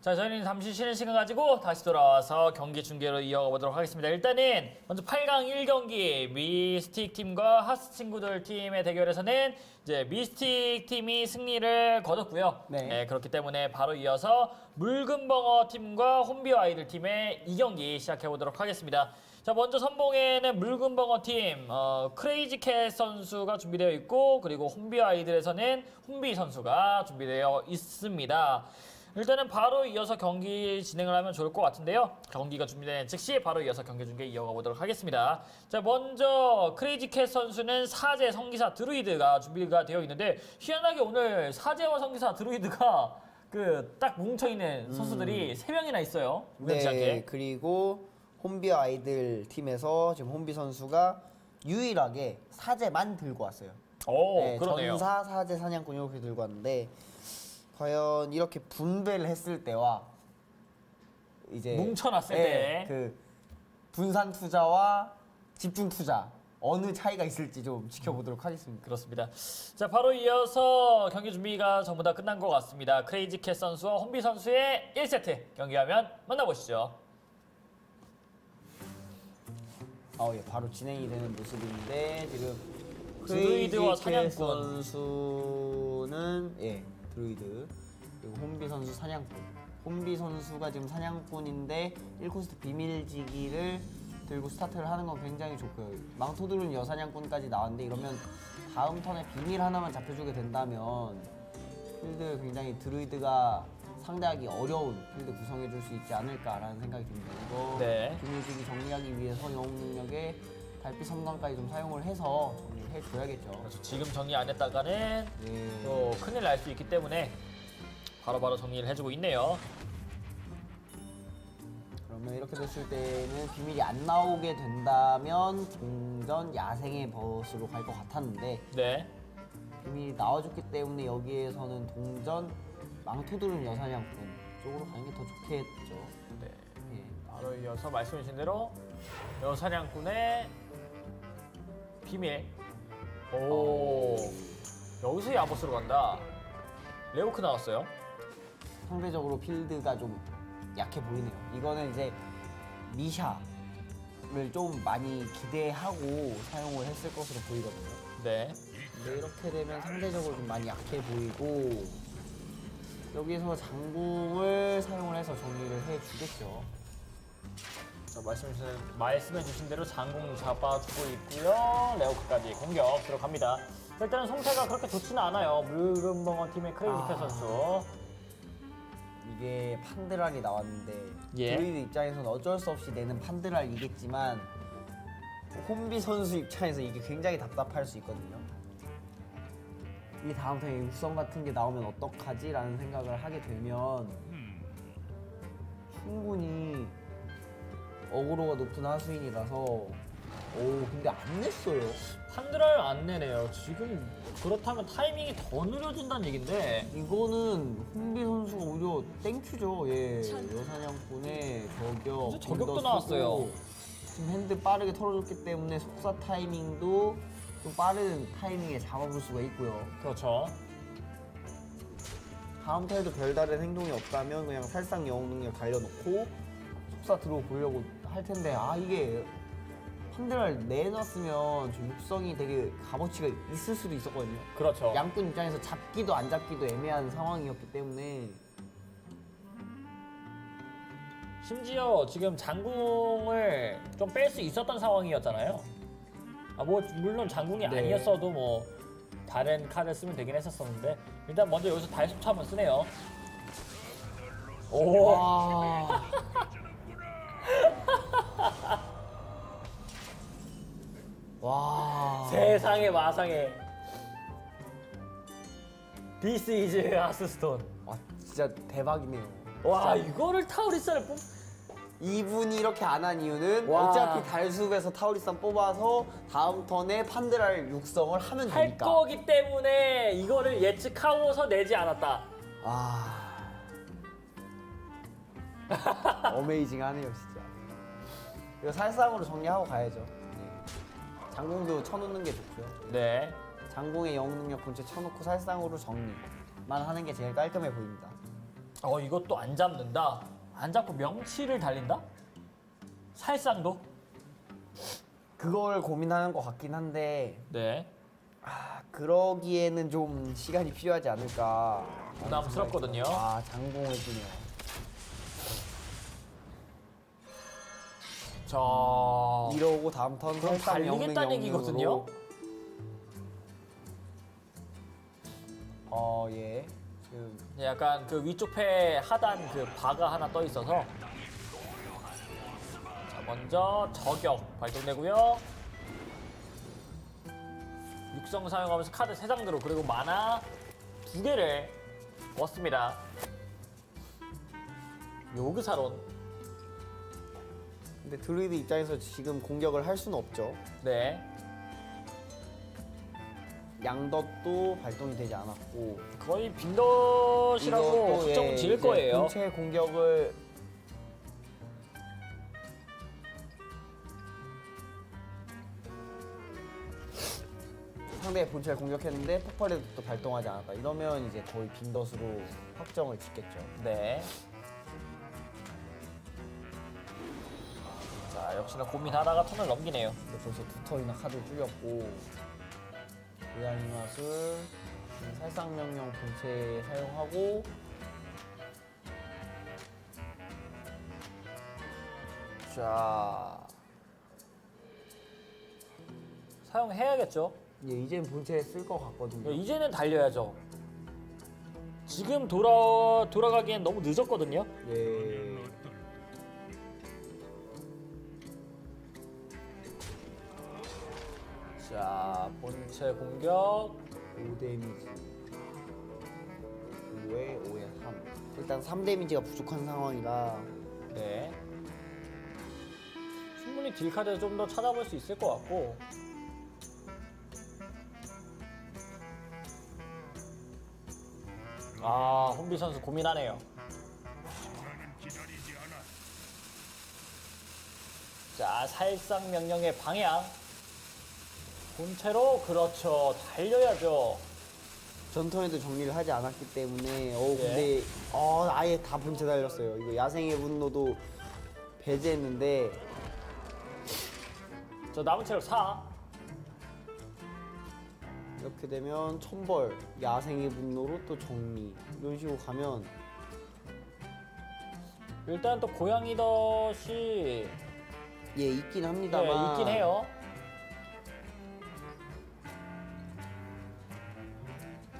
자, 저희는 잠시 쉬는 시간 가지고 다시 돌아와서 경기 중계로 이어가 보도록 하겠습니다. 일단은 먼저 8강 1경기 미스틱 팀과 하스 친구들 팀의 대결에서는 이제 미스틱 팀이 승리를 거뒀고요. 네. 그렇기 때문에 바로 이어서 묽은벙어 팀과 홈비어 아이들 팀의 2경기 시작해 보도록 하겠습니다. 자, 먼저 선봉에는 묽은벙어 팀 어, 크레이지캣 선수가 준비되어 있고 그리고 홈비어 아이들에서는 홈비 선수가 준비되어 있습니다. 일단은 바로 이어서 경기 진행을 하면 좋을 것 같은데요. 경기가 준비된 즉시 바로 이어서 경기 중계 이어가 보도록 하겠습니다. 자, 먼저 크레이지 캣 선수는 사제, 성기사, 드루이드가 준비가 되어 있는데 희한하게 오늘 사제와 성기사, 드루이드가 그 딱 뭉쳐 있는 선수들이 세 명이나 있어요. 우연치 네, 않게. 그리고 홈비 아이들 팀에서 지금 홈비 선수가 유일하게 사제만 들고 왔어요. 오, 네, 그러네요. 전사, 사제, 사냥꾼 이렇게 들고 왔는데 과연 이렇게 분배를 했을 때와 이제 뭉쳐놨을 네, 때. 그 분산 투자와 집중 투자 어느 차이가 있을지 좀 지켜보도록 하겠습니다. 그렇습니다. 자, 바로 이어서 경기 준비가 전부 다 끝난 것 같습니다. 크레이지 캣 선수와 홈비 선수의 1세트 경기하면 만나보시죠. 아, 예, 바로 진행이 되는 모습인데 지금 드루이드와 크레이지 캣 사냥꾼. 선수는 예 드루이드 그리고 홈비 선수 사냥꾼 홈비 선수가 지금 사냥꾼인데 1코스트 비밀지기를 들고 스타트를 하는 건 굉장히 좋고요 망토드룬 여사냥꾼까지 나왔는데 이러면 다음 턴에 비밀 하나만 잡혀주게 된다면 필드 굉장히 드루이드가 상대하기 어려운 필드 구성해 줄 수 있지 않을까라는 생각이 듭니다. 이거 네. 비밀지기 정리하기 위해서 영웅 능력에 달빛 섬광까지 좀 사용을 해서 정리를 해줘야겠죠. 그래서 지금 정리 안 했다가는 예. 또 큰일 날 수 있기 때문에 바로바로 정리를 해주고 있네요. 그러면 이렇게 됐을 때는 비밀이 안 나오게 된다면 동전 야생의 버스로 갈 것 같았는데 네. 비밀이 나와줬기 때문에 여기에서는 동전 망토들은 여사냥꾼 쪽으로 가는 게 더 좋겠죠. 네. 예. 바로 이어서 말씀해 주신 대로 여사냥꾼의 비밀. 오. 여기서 야보스로 간다. 레오크 나왔어요. 상대적으로 필드가 좀 약해 보이네요. 이거는 이제 미샤를 좀 많이 기대하고 사용을 했을 것으로 보이거든요. 네. 근데 이렇게 되면 상대적으로 좀 많이 약해 보이고 여기서 장궁을 사용을 해서 정리를 해주겠죠. 자, 말씀해 주신, 말씀해 주신 대로 장공 잡아주고 있고요. 레오크까지 공격 들어갑니다. 자, 일단은 송태가 그렇게 좋지는 않아요. 묽은벙어 팀의 크레이지캐 아. 선수. 이게 판드랄이 나왔는데 예. 드루이드 입장에서는 어쩔 수 없이 내는 판드랄이겠지만 홈비 선수 입장에서 이게 굉장히 답답할 수 있거든요. 이 다음 턴에 육성 같은 게 나오면 어떡하지라는 생각을 하게 되면 충분히 어그로가 높은 하수인이라서 오 근데 안 냈어요. 판드랄 안 내네요. 지금 그렇다면 타이밍이 더 느려진다는 얘긴데. 이거는 홈비 선수가 오히려 땡큐죠. 예, 여사냥꾼의 저격. 저격도 좀 더 나왔어요. 쓰고 지금 핸드 빠르게 털어줬기 때문에 속사 타이밍도 좀 빠른 타이밍에 잡아볼 수가 있고요. 그렇죠. 다음 턴에도 별다른 행동이 없다면 그냥 살상 영웅 능력 달려놓고 속사 들어보려고 할 텐데 아 이게 판드를 내놨으면 좀 육성이 되게 값어치가 있을 수도 있었거든요. 그렇죠. 양꾼 입장에서 잡기도 안 잡기도 애매한 상황이었기 때문에 심지어 지금 장궁을 좀 뺄 수 있었던 상황이었잖아요. 아, 뭐 물론 장궁이 네. 아니었어도 뭐 다른 카드 쓰면 되긴 했었었는데 일단 먼저 여기서 달속초 한번 쓰네요. 오, 와. 와. 세상에 마상에. This is 하스스톤. 와, 진짜 대박이네요. 와, 진짜 이거를 타우리스를 뽑. 이분이 이렇게 안 한 이유는 와. 어차피 달숲에서 타우리산 뽑아서 다음 턴에 판드랄 육성을 하면 할 되니까. 거기 때문에 이거를 예측하고서 내지 않았다. 아. 어메이징하네요, 진짜. 이거 살상으로 정리하고 가야죠. 네. 장공도 쳐놓는 게 좋고요. 네. 장공의 영웅 능력 본체 쳐놓고 살상으로 정리만 하는 게 제일 깔끔해 보입니다. 어 이것도 안 잡는다. 안 잡고 명치를 달린다? 살상도? 그걸 고민하는 것 같긴 한데 네. 아, 그러기에는 좀 시간이 필요하지 않을까. 부담스럽거든요. 아 장공을 주네요. 자, 이러고 다음 턴 그럼 살상 달리겠다는 영능 얘기거든요? 영능으로. 어 예. 지금 약간 그 위쪽 패 하단 그 바가 하나 떠 있어서 자 먼저 저격 발동되고요. 육성 사용하면서 카드 세장 들어 그리고 만화 두 개를 얻습니다. 요그사론 근데 드루이드 입장에서 지금 공격을 할 수는 없죠. 네 양덧도 발동이 되지 않았고 거의 빈덧이라고 이것도, 확정 예, 지을 이제 거예요. 본체 공격을 상대 본체를 공격했는데 폭발에도 또 발동하지 않았다. 이러면 이제 거의 빈덧으로 확정을 짓겠죠. 네. 자 역시나 고민하다가 턴을 넘기네요. 근데 벌써 두 턴이나 카드를 줄였고 고양이 맛을 살상명령 본체 사용하고 자 사용해야겠죠. 예, 이젠 본체에 쓸것 같거든요. 이제는 달려야죠. 지금 돌아 돌아가기엔 너무 늦었거든요. 예. 자 본체 공격 5 데미지 5에 5에 3 일단 3 데미지가 부족한 상황이라 네. 충분히 딜 카드 좀 더 찾아볼 수 있을 것 같고. 아, 혼비 선수 고민하네요. 자, 살상 명령의 방향. 본체로 그렇죠. 달려야죠. 전턴에도 정리를 하지 않았기 때문에 어 예. 근데 어 아예 다 본체 달렸어요 이거 야생의 분노도 배제했는데 저 남은 체력 4. 이렇게 되면 천벌 야생의 분노로 또 정리 이런 식으로 가면 일단 또 고양이 덫이 예 있긴 네, 합니다만 있긴 해요.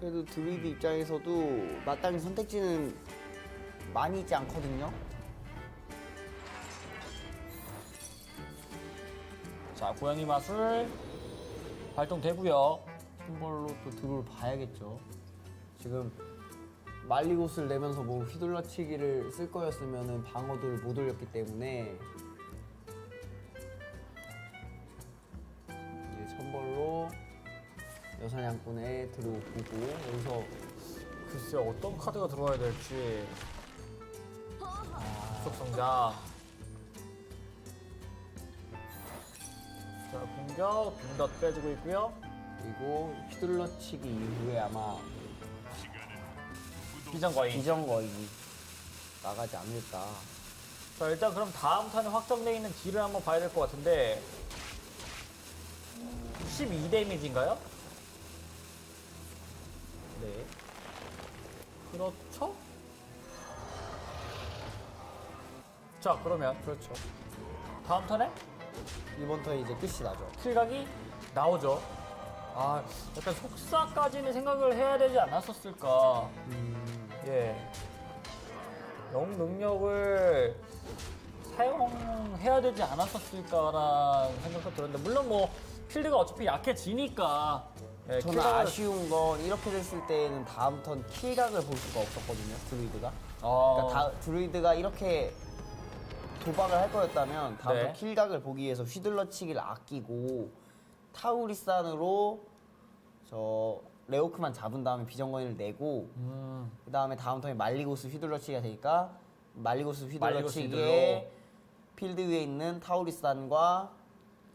그래도 드루이드 입장에서도 마땅히 선택지는 많이 있지 않거든요 자, 고양이 마술 발동되고요. 천벌로 또 드루를 봐야겠죠 지금 말리고스를 내면서 뭐 휘둘러치기를 쓸 거였으면 방어도를 못 올렸기 때문에 여사냥꾼의 드루 보고 여기서 글쎄 어떤 카드가 들어와야 될지. 수석 성장. 자, 공격 빈덧 빼주고 있고요. 그리고 휘둘러치기 이후에 아마 비전 거인. 비전 거인이 나가지 않을까 자, 일단 그럼 다음 턴에 확정돼 있는 딜을 한번 봐야 될 것 같은데 12 데미지인가요? 네 그렇죠? 자, 그러면 그렇죠 다음 턴에 이번 턴 이제 끝이 나죠 킬각이 나오죠. 아, 약간 속사까지는 생각을 해야 되지 않았었을까. 음, 예. 영 능력을 사용해야 되지 않았었을까라는 생각도 들었는데, 물론 뭐, 필드가 어차피 약해지니까. 예, 저는 킬각을- 아쉬운 건 이렇게 됐을 때는 다음 턴 킬각을 볼 수가 없었거든요 드루이드가. 어, 그러니까 다, 드루이드가 이렇게 도박을 할 거였다면 다음 네. 턴 킬각을 보기 위해서 휘둘러치기를 아끼고 타우리산으로 저 레오크만 잡은 다음에 비정거인을 내고 음, 그 다음에 다음 턴에 말리고스 휘둘러치기가 되니까 말리고스 말리고스 휘둘러치기에 필드 위에 있는 타우리산과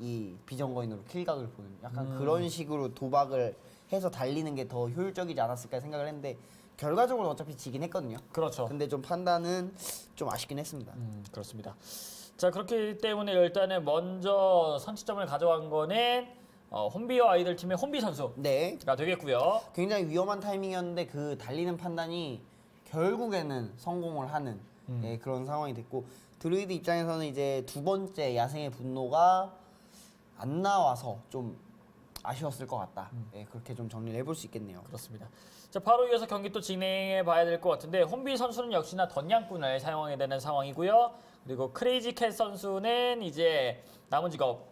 이 비정거인으로 킬각을 보는 약간 음. 그런 식으로 도박을 해서 달리는 게 더 효율적이지 않았을까 생각을 했는데 결과적으로 어차피 지긴 했거든요. 그렇죠. 근데 좀 판단은 좀 아쉽긴 했습니다. 음, 그렇습니다. 자 그렇기 때문에 일단은 먼저 선취점을 가져간 거는 어, 혼비와 아이들 팀의 혼비 선수가 네, 되겠고요. 굉장히 위험한 타이밍이었는데 그 달리는 판단이 결국에는 성공을 하는 음. 예, 그런 상황이 됐고 드루이드 입장에서는 이제 두 번째 야생의 분노가 안 나와서 좀 아쉬웠을 것 같다. 음. 예, 그렇게 좀 정리를 해볼 수 있겠네요. 그렇습니다. 자 바로 이어서 경기 또 진행해 봐야 될 것 같은데 혼비 선수는 역시나 던양꾼을 사용하게 되는 상황이고요. 그리고 크레이지 캣 선수는 이제 남은 직업